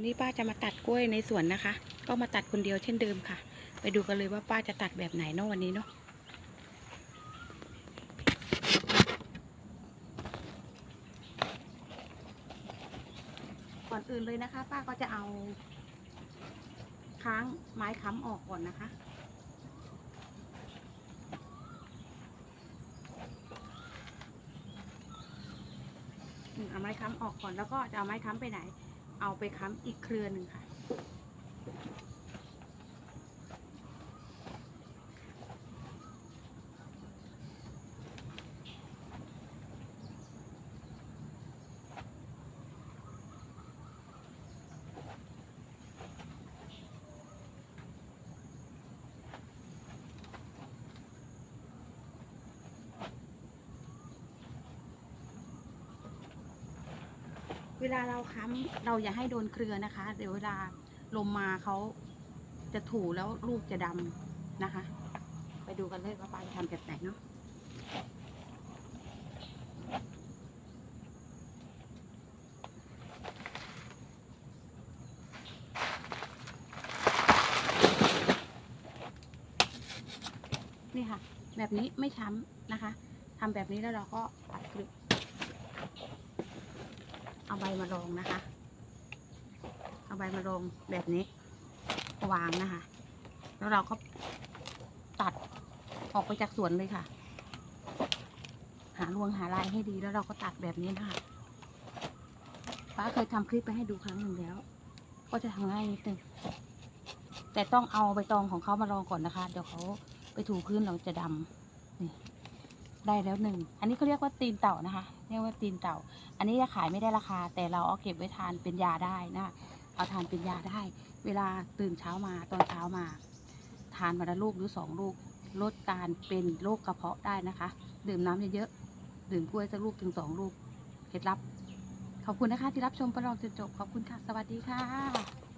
วันนี้ป้าจะมาตัดกล้วยในสวนนะคะ ก็มาตัดคนเดียวเช่นเดิมค่ะ ไปดูกันเลยว่าป้าจะตัดแบบไหนเนาะวันนี้เนาะก่อนอื่นเลยนะคะ ป้าก็จะเอา ค้างไม้ค้ำออกก่อนนะคะอืมเอาไม้ค้ำออกก่อนแล้วก็จะเอาไม้ค้ำไปไหน เอาไปค้ำอีกเครือหนึ่งค่ะ เวลาเราค้ำเราอย่าให้โดนเครือนะคะ เดี๋ยวเวลาลมมาเขาจะถูแล้วลูกจะดำนะคะ ไปดูกันเลยว่าปลาจะทำแบบไหนเนาะนี่ค่ะ แบบนี้ไม่ช้ำนะคะทำแบบนี้แล้วเราก็ตัดกรึบ เอาใบมารองนะคะ เอาใบมารองแบบนี้ วางนะคะ แล้วเราก็ตัดออกไปจากสวนเลยค่ะ หาลวงหาลายให้ดีแล้วเราก็ตัดแบบนี้นะคะป้าเคยทำคลิปไปให้ดูครั้งหนึ่งแล้ว ก็จะทำง่ายนิดนึงแต่ต้องเอาใบตองของเขามารองก่อนนะคะ เดี๋ยวเขาไปถูพื้นเราจะดำนี่ได้แล้วหนึ่ง อันนี้เขาเรียกว่าตีนเต่านะคะ เรียกว่าตีนเต่า อันนี้จะขายไม่ได้ราคา แต่เราเอาเก็บไว้ทานเป็นยาได้นะเอาทานเป็นยาได้ เวลาตื่นเช้ามาตอนเช้ามา ทานวันละลูกหรือสองลูกลดการเป็นโรคกระเพาะได้นะคะ ดื่มน้ำเยอะๆดื่มกล้วยสักลูกถึงสองลูกเคล็ดลับ ขอบคุณนะคะที่รับชมประลองจนจบขอบคุณค่ะ สวัสดีค่ะ